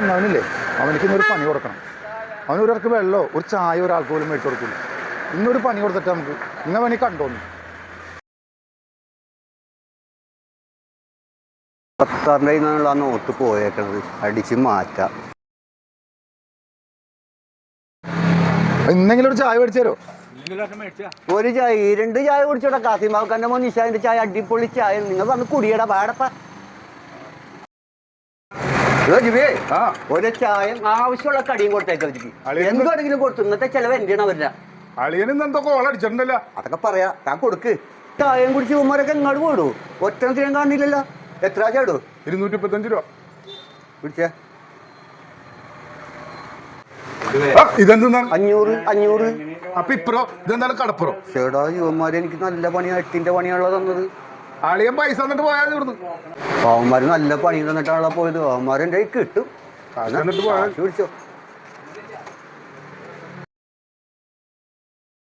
അവനില്ലേ? അവനിക്ക് ഇന്നൊരു പണി കൊടുക്കണം. അവന് ഒരാൾക്ക് വെള്ളമോ ഒരു ചായ ഒരാൾക്ക് പോലും മേടിച്ചു കൊടുക്കില്ല ഇന്നൊരു പണി കൊടുത്തിട്ട് നമുക്ക് ഇന്ന പണി കണ്ടോന്നു. സർക്കാരിന്റെ കയ്യിൽ നിന്നുള്ള നോട്ട് പോയേക്കണത്. അടിച്ച് മാറ്റാം. എന്തെങ്കിലും ഒരു ചായ മേടിച്ചു തരുമോ ഒരു ചായ രണ്ട് ചായ കുടിച്ചോടാ കാസിമാവ് മോൻ നിഷാന്റെ ചായ അടിപൊളി ചായ. നിങ്ങൾ വന്ന് കുടിയടാ. പാടപ്പ ആ ഒരു ചായം ആവശ്യമുള്ള കടിയും കൊടുത്തേക്ക് അവർക്ക് അളിയൻ എന്ത് വേണമെങ്കിലും കൊടുത്തു. ഇന്നത്തെ ചെലവ് എന്റെയാണ് അവരുടെ. അളിയനും എന്തൊക്കെ ഓളം അടിച്ചിട്ടുണ്ടല്ലോ. അതൊക്കെ പറയാ. ഞാൻ കൊടുക്ക്. ചായം കുടിച്ച് ഉമ്മരൊക്കെ ഇങ്ങോട്ട് പോടൂ ഒറ്റ ഞാൻ കാണില്ലല്ലോ. എത്ര ചേടൂ ഇരുന്നൂറ്റി മുപ്പത്തഞ്ച് രൂപ. പിടിച്ചേ ഇതെന്താണ് അഞ്ഞൂറ് അഞ്ഞൂറ്. അപ്പൊ ഇപ്പറോ ഇതെന്താണ് കടപ്പുറം? ചേടാ യുവന്മാരെ എനിക്ക് നല്ല പണിയാണ് എട്ടിന്റെ പണിയാണല്ലോ തന്നത്. അളിയൻ പൈസ തന്നിട്ട് പോയാൽ ഇവിടുന്ന്. അവന്മാര് നല്ല പണി തന്നിട്ടാണല്ലോ പോയത്. പാവന്മാരെ കിട്ടും. കിട്ടും പിടിച്ചോ.